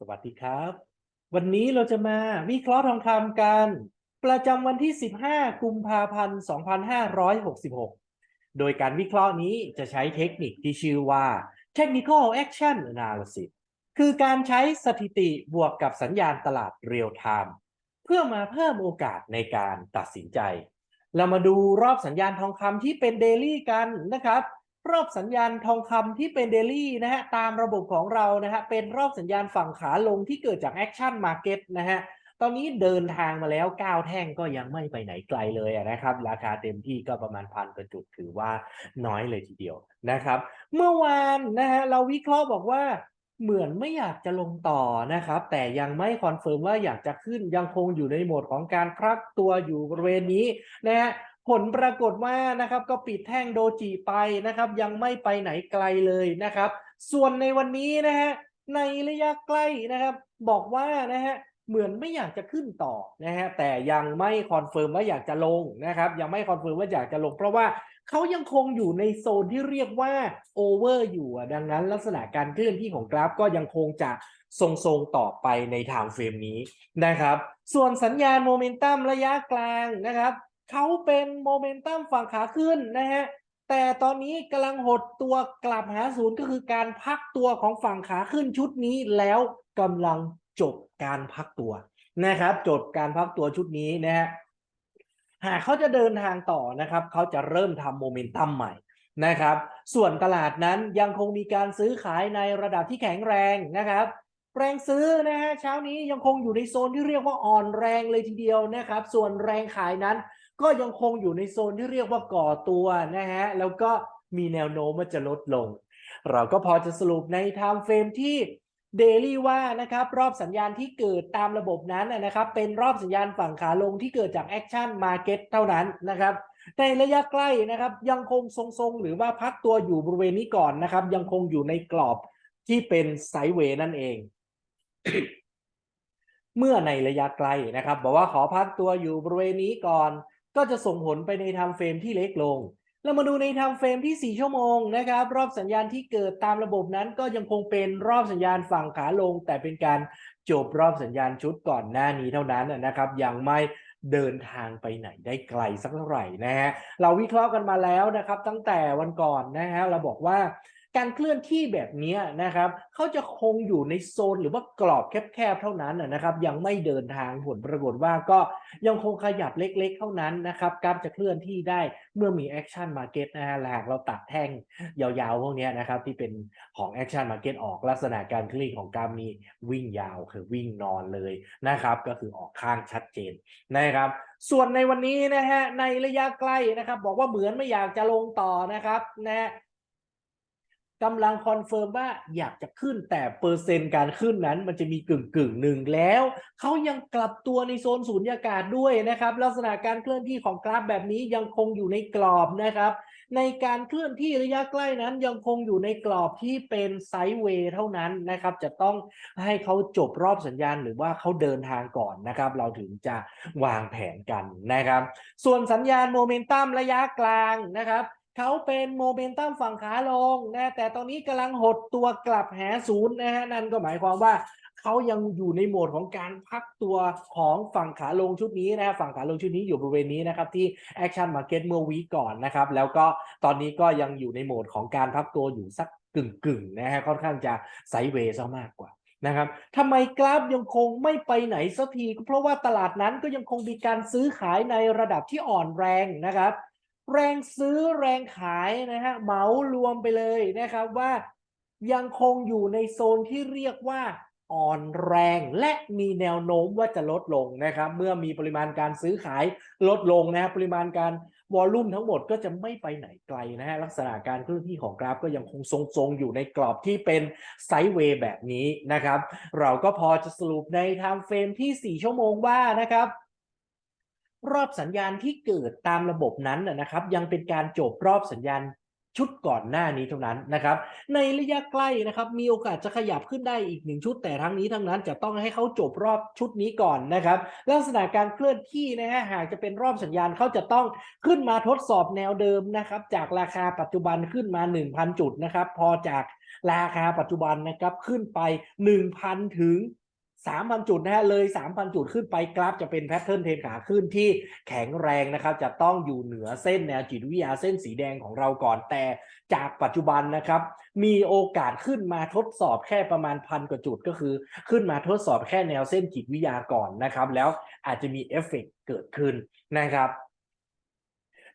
สวัสดีครับ วันนี้เราจะมาวิเคราะห์ทองคำกัน ประจำวันที่ 15 กุมภาพันธ์ 2566 โดยการวิเคราะห์นี้จะใช้เทคนิคที่ชื่อว่า Technical Action Analysis คือการใช้สถิติบวกกับสัญญาณตลาดเรียลไทม์เพื่อมาเพิ่มโอกาสในการตัดสินใจ เรามาดูรอบสัญญาณทองคำที่เป็นเดลี่กันนะครับ รอบสัญญาณทองคำที่เป็นเดลี่นะฮะตามระบบของเรานะฮะเป็นรอบสัญญาณฝั่งขาลงที่เกิดจากแอคชั่นมาร์เก็ตนะฮะตอนนี้เดินทางมาแล้ว9แท่งก็ยังไม่ไปไหนไกลเลยนะครับ ราคาเต็มที่ก็ประมาณพันกว่าจุดถือว่าน้อยเลยทีเดียวนะครับ เมื่อวานนะฮะเราวิเคราะห์บอกว่าเหมือนไม่อยากจะลงต่อนะครับ แต่ยังไม่คอนเฟิร์มว่าอยากจะขึ้นยังคงอยู่ในโหมดของการพักตัวอยู่บริเวณนี้นะฮะ ผลปรากฏว่านะครับก็ปิดแท่งโดจิไปนะครับ ยังไม่ไปไหนไกลเลยนะครับ ส่วนในวันนี้นะฮะในระยะใกล้นะครับ บอกว่านะฮะเหมือนไม่อยากจะขึ้นต่อนะฮะแต่ยังไม่คอนเฟิร์มว่าอยากจะลงนะครับ ยังไม่คอนเฟิร์มว่าอยากจะลง เพราะว่าเขายังคงอยู่ในโซนที่เรียกว่าโอเวอร์อยู่ดังนั้นลักษณะการเคลื่อนที่ของกราฟก็ยังคงจะทรงๆต่อไปในไทม์เฟรมนี้นะครับ ส่วนสัญญาณโมเมนตัมระยะกลางนะครับ เขาเป็นโมเมนตัมฝั่งขาขึ้นนะฮะแต่ตอนนี้กำลังหดตัวกลับหาศูนย์ก็คือการพักตัวของฝั่งขาขึ้นชุดนี้แล้วกำลังจบการพักตัวนะครับจบการพักตัวชุดนี้นะฮะหากเขาจะเดินทางต่อนะครับเขาจะเริ่มทำโมเมนตัมใหม่นะครับ ส่วนตลาดนั้นยังคงมีการซื้อขายในระดับที่แข็งแรงนะครับแรงซื้อนะฮะเช้านี้ยังคงอยู่ในโซนที่เรียกว่าอ่อนแรงเลยทีเดียวนะครับ ส่วนแรงขายนั้น ก็ยังคงอยู่ในโซนที่เรียกว่าก่อตัวนะฮะ แล้วก็มีแนวโน้มว่าจะลดลง เราก็พอจะสรุปในไทม์เฟรมที่เดลี่ว่านะครับรอบสัญญาณที่เกิดตามระบบนั้นนะครับ เป็นรอบสัญญาณฝั่งขาลงที่เกิดจากแอคชั่นมาเก็ตเท่านั้นนะครับในระยะใกล้นะครับ ยังคงทรงๆ หรือว่าพักตัวอยู่บริเวณนี้ก่อนนะครับ ยังคงอยู่ในกรอบที่เป็นไซเวย์นั่นเอง เมื่อในระยะไกลนะครับ บอกว่าขอพักตัวอยู่บริเวณนี้ก่อน ก็จะส่งผลไปในไทม์เฟรมที่เล็กลง เรามาดูในไทม์เฟรมที่ 4 ชั่วโมงนะครับ รอบสัญญาณที่เกิดตามระบบนั้น ก็ยังคงเป็นรอบสัญญาณฝั่งขาลง แต่เป็นการจบรอบสัญญาณชุดก่อนหน้านี้เท่านั้นนะครับ ยังไม่เดินทางไปไหนได้ไกลสักเท่าไหร่นะฮะ เราวิเคราะห์กันมาแล้วนะครับ ตั้งแต่วันก่อนนะฮะ เราบอกว่า การเคลื่อนที่แบบนี้นะครับเขาจะคงอยู่ในโซนหรือว่ากรอบแคบๆเท่านั้นนะครับยังไม่เดินทางผลปรากฏว่าก็ยังคงขยับเล็กๆเท่านั้นนะครับกราฟจะเคลื่อนที่ได้เมื่อมีแอคชั่นมาเก็ตนะฮะหากเราตัดแท่งยาวๆพวกนี้นะครับที่เป็นของแอคชั่นมาเก็ตออกลักษณะการเคลื่อนของกราฟมีวิ่งยาวคือวิ่งนอนเลยนะครับก็คือออกข้างชัดเจนนะครับ ส่วนในวันนี้นะฮะในระยะใกล้นะครับ บอกว่าเหมือนไม่อยากจะลงต่อนะครับนะฮะ กำลังคอนเฟิร์มว่าอยากจะขึ้นแต่เปอร์เซ็นต์การขึ้นนั้น มันจะมีกึ่งกึ่งหนึ่งแล้วเขายังกลับตัวในโซนสูญญากาศด้วยนะครับ ลักษณะการเคลื่อนที่ของกราฟแบบนี้ยังคงอยู่ในกรอบนะครับ ในการเคลื่อนที่ระยะใกล้นั้นยังคงอยู่ในกรอบที่เป็นไซด์เวย์เท่านั้นนะครับ จะต้องให้เขาจบรอบสัญญาณหรือว่าเขาเดินทางก่อนนะครับ เราถึงจะวางแผนกันนะครับ ส่วนสัญญาณโมเมนตัมระยะกลางนะครับ เขาเป็นโมเมนตัมฝั่งขาลงนะแต่ตอนนี้กำลังหดตัวกลับหาศูนย์นะฮะนั่นก็หมายความว่าเขายังอยู่ในโหมดของการพักตัวของฝั่งขาลงชุดนี้นะฮะฝั่งขาลงชุดนี้อยู่บริเวณนี้นะครับที่ Action Market เมื่อวีก่อนนะครับแล้วก็ตอนนี้ก็ยังอยู่ในโหมดของการพักตัวอยู่สักกึ่งกึ่งๆนะฮะค่อนข้างจะไซเวย์ซะมากกว่านะครับทำไมกราฟยังคงไม่ไปไหนสักทีก็เพราะว่าตลาดนั้นก็ยังคงมีการซื้อขายในระดับที่อ่อนแรงนะครับ แรงซื้อแรงขายนะฮะเหมารวมไปเลยนะครับว่ายังคงอยู่ในโซนที่เรียกว่าอ่อนแรงและมีแนวโน้มว่าจะลดลงนะครับ เมื่อมีปริมาณการซื้อขายลดลงนะฮะปริมาณการวอลลุ่มทั้งหมดก็จะไม่ไปไหนไกลนะฮะลักษณะการเคลื่อนที่ของกราฟก็ยังคงทรงๆ อยู่ในกรอบที่เป็นไซด์เวย์แบบนี้นะครับ เราก็พอจะสรุปในไทม์เฟรมที่ 4 ชั่วโมงว่านะครับ รอบสัญญาณที่เกิดตามระบบนั้นนะครับ ยังเป็นการจบรอบสัญญาณชุดก่อนหน้านี้เท่านั้นนะครับ ในระยะใกล้นะครับ มีโอกาสจะขยับขึ้นได้อีกหนึ่งชุด แต่ทั้งนี้ทั้งนั้นจะต้องให้เขาจบรอบชุดนี้ก่อนนะครับ ลักษณะการเคลื่อนที่นะฮะหากจะเป็นรอบสัญญาณเขาจะต้องขึ้นมาทดสอบแนวเดิมนะครับ จากราคาปัจจุบันขึ้นมา 1,000 จุดนะครับ พอจากราคาปัจจุบันนะครับขึ้นไป 1,000 ถึง 3,000 จุดนะฮะเลย 3,000 จุดขึ้นไปกราฟจะเป็นแพทเทิร์นเทรนขาขึ้นที่แข็งแรงนะครับจะต้องอยู่เหนือเส้นแนวจิตวิทยาเส้นสีแดงของเราก่อนแต่จากปัจจุบันนะครับ มีโอกาสขึ้นมาทดสอบแค่ประมาณพันกว่าจุดก็คือ ขึ้นมาทดสอบแค่แนวเส้นจิตวิทยาก่อนนะครับ แล้วอาจจะมีเอฟเฟกต์เกิดขึ้นนะครับ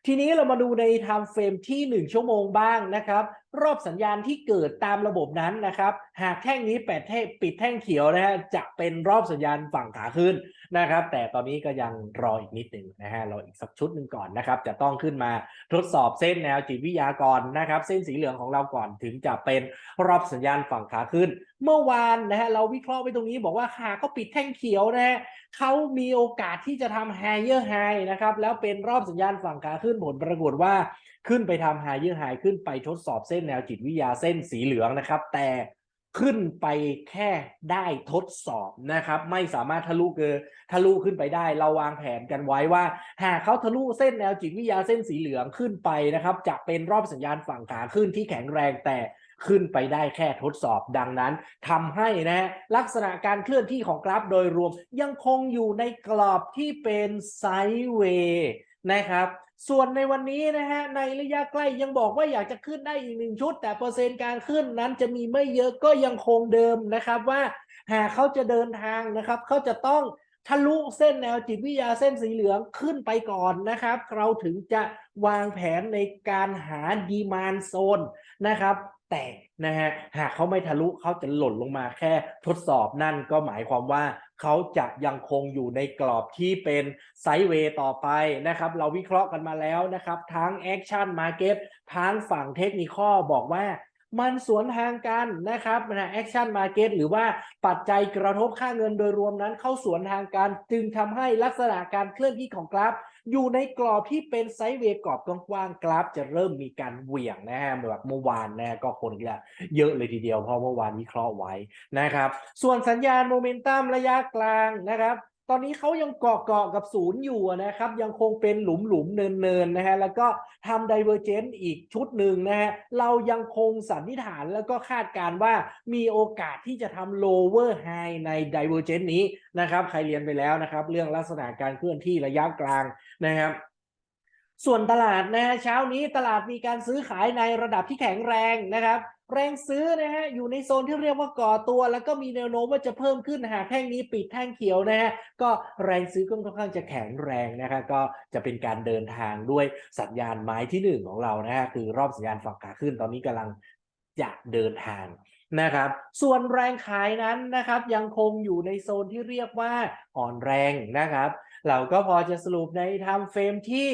ทีนี้เรามาดูใน time frame ที่ 1 ชั่วโมงบ้างนะครับ รอบสัญญาณที่เกิดตามระบบนั้นนะครับ หากแท่งนี้แปดแท่งปิดแท่งเขียวนะฮะจะเป็นรอบสัญญาณฝั่งขาขึ้นนะครับ แต่ตอนนี้ก็ยังรออีกนิดหนึ่งนะฮะรออีกสักชุดหนึ่งก่อนนะครับ จะต้องขึ้นมาทดสอบเส้นแนวจิตวิทยาก่อนนะครับ เส้นสีเหลืองของเราก่อนถึงจะเป็นรอบสัญญาณฝั่งขาขึ้น เมื่อวานนะฮะเราวิเคราะห์ไว้ตรงนี้บอกว่าหากเขาปิดแท่งเขียวนะฮะ เขามีโอกาสที่จะทำ higher high นะครับ แล้วเป็นรอบสัญญาณฝั่งขาขึ้นผลปรากฏว่าขึ้นไปทำ higher high ขึ้นไปทดสอบเส้นแนวจิตวิทยาเส้นสีเหลืองนะครับ แต่ขึ้นไปแค่ได้ทดสอบนะครับ ไม่สามารถทะลุเกินทะลุขึ้นไปได้ เราวางแผนกันไว้ว่า หากเขาทะลุเส้นแนวจิตวิทยาเส้นสีเหลืองขึ้นไปนะครับ จะเป็นรอบสัญญาณฝั่งขาขึ้นที่แข็งแรงแต่ ขึ้นไปได้แค่ทดสอบดังนั้นทำให้นะลักษณะการเคลื่อนที่ของกราฟโดยรวมยังคงอยู่ในกรอบที่เป็นไซด์เวย์นะครับส่วนในวันนี้นะฮะในระยะใกล้ยังบอกว่าอยากจะขึ้นได้อีกหนึ่งชุด แต่เปอร์เซ็นต์การขึ้นนั้นจะมีไม่เยอะก็ยังคงเดิมนะครับว่าหากเขาจะเดินทางนะครับเขาจะต้องทะลุเส้นแนวจิตวิทยาเส้นสีเหลืองขึ้นไปก่อนนะครับ เราถึงจะวางแผนในการหาดีมานโซนนะครับ แต่นะฮะหากเขาไม่ทะลุเขาจะหล่นลงมาแค่ทดสอบนั่นก็หมายความว่าเขาจะยังคงอยู่ในกรอบที่เป็นไซด์เวย์ต่อไปนะครับ เราวิเคราะห์กันมาแล้วนะครับ ทั้งแอคชั่นมาเก็ตทั้งฝั่งเทคนิคบอกว่ามันสวนทางกันนะครับนะแอคชั่นมาเก็ตหรือว่าปัจจัยกระทบค่าเงินโดยรวมนั้นเข้าสวนทางกัน จึงทำให้ลักษณะการเคลื่อนที่ของกราฟ อยู่ในกรอบที่เป็นไซด์เวย์กรอบกว้างๆกราฟจะเริ่มมีการเหวี่ยงนะฮะแบบเมื่อวานนะก็คนละเยอะเลยทีเดียวเพราะเมื่อวานวิเคราะห์ไว้นะครับ ส่วนสัญญาณโมเมนตัมระยะกลางนะครับ ตอนนี้เขายังเกาะเกาะกับศูนย์อยู่นะครับ ยังคงเป็นหลุมหลุมเนินเนินๆนะฮะแล้วก็ทำไดเวอร์เจนต์อีกชุดหนึ่งนะฮะเรายังคงสันนิษฐานแล้วก็คาดการว่ามีโอกาสที่จะทำ lower high ใน divergence นี้นะครับใครเรียนไปแล้วนะครับ เรื่องลักษณะการเคลื่อนที่ระยะกลางนะครับส่วนตลาดนะฮะเช้านี้ตลาดมีการซื้อขายในระดับที่แข็งแรงนะครับ แรงซื้อนะฮะอยู่ในโซนที่เรียกว่าก่อตัว แล้วก็มีแนวโน้มว่าจะเพิ่มขึ้นหากแท่งนี้ปิดแท่งเขียวนะฮะก็แรงซื้อก็ค่อนข้างจะแข็งแรงนะครับก็จะเป็นการเดินทางด้วยสัญญาณไม้ที่หนึ่งของเรานะฮะคือรอบสัญญาณฝั่งขาขึ้นตอนนี้กำลังจะเดินทางนะครับ ส่วนแรงขายนั้นนะครับยังคงอยู่ในโซนที่เรียกว่าอ่อนแรงนะครับ เราก็พอจะสรุปในไทม์เฟรมที่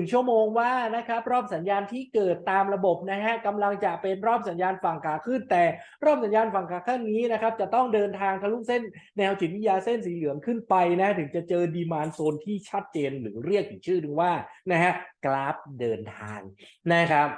1 ชั่วโมงว่านะครับรอบสัญญาณที่เกิดตามระบบนะฮะกำลังจะเป็นรอบสัญญาณฝั่งขาขึ้น แต่รอบสัญญาณฝั่งขาขึ้นนี้นะครับจะต้องเดินทางทะลุเส้นแนวจิตวิทยาเส้นสีเหลืองขึ้นไปนะถึงจะเจอดีมานโซนที่ชัดเจนหรือเรียกอีกชื่อหนึ่งว่านะฮะกราฟเดินทางนะครับ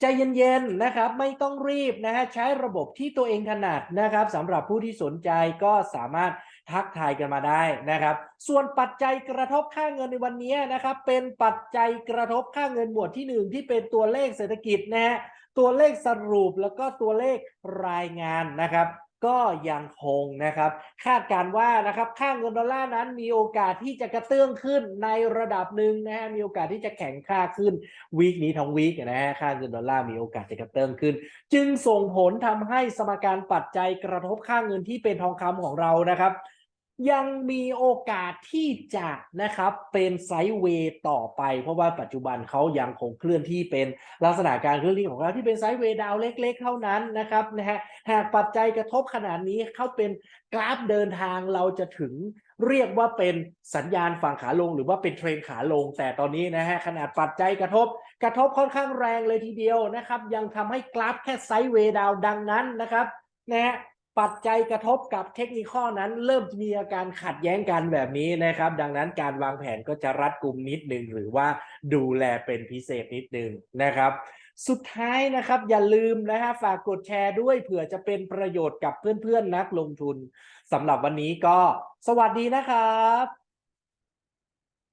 ใจเย็นๆนะครับไม่ต้องรีบนะฮะใช้ระบบที่ตัวเองถนัดนะครับสำหรับผู้ที่สนใจก็สามารถ ทักทายกันมาได้นะครับ ส่วนปัจจัยกระทบค่าเงินในวันนี้นะครับ เป็นปัจจัยกระทบค่าเงินหมวดที่หนึ่งที่เป็นตัวเลขเศรษฐกิจนะฮะตัวเลขสรุปแล้วก็ตัวเลขรายงานนะครับก็ยังคงนะครับ คาดการว่านะครับค่าเงินดอลลาร์นั้นมีโอกาสที่จะกระเตื้องขึ้นในระดับหนึ่งนะฮะมีโอกาสที่จะแข็งค่าขึ้นวีคนี้ทั้งวีคนะฮะค่าเงินดอลลาร์มีโอกาสจะกระเตื้องขึ้น จึงส่งผลทำให้สมการปัจจัยกระทบค่าเงินที่เป็นทองคำของเรานะครับ ยังมีโอกาสที่จะนะครับเป็นไซด์เวย์ต่อไป เพราะว่าปัจจุบันเขายังคงเคลื่อนที่เป็นลักษณะการเคลื่อนที่ของเราที่เป็นไซด์เวย์ดาวเล็ก ๆ เท่านั้นนะครับนะฮะหากปัจจัยกระทบขนาดนี้เขาเป็นกราฟเดินทางเราจะถึงเรียกว่าเป็นสัญญาณฝั่งขาลง หรือว่าเป็นเทรนขาลง แต่ตอนนี้นะฮะขนาดปัจจัยกระทบ กระทบค่อนข้างแรงเลยทีเดียวนะครับ ยังทำให้กราฟแค่ไซด์เวย์ดาวดังนั้นนะครับนะฮะ ปัจจัยกระทบกับเทคนิคอนั้น เริ่มมีอาการขัดแย้งกันแบบนี้นะครับ ดังนั้นการวางแผนก็จะรัดกุมนิดนึงหรือว่าดูแลเป็นพิเศษนิดนึงนะครับ สุดท้ายนะครับอย่าลืมนะฮะฝากกดแชร์ด้วยเผื่อจะเป็นประโยชน์กับเพื่อนๆนักลงทุนสำหรับวันนี้ก็สวัสดีนะครับ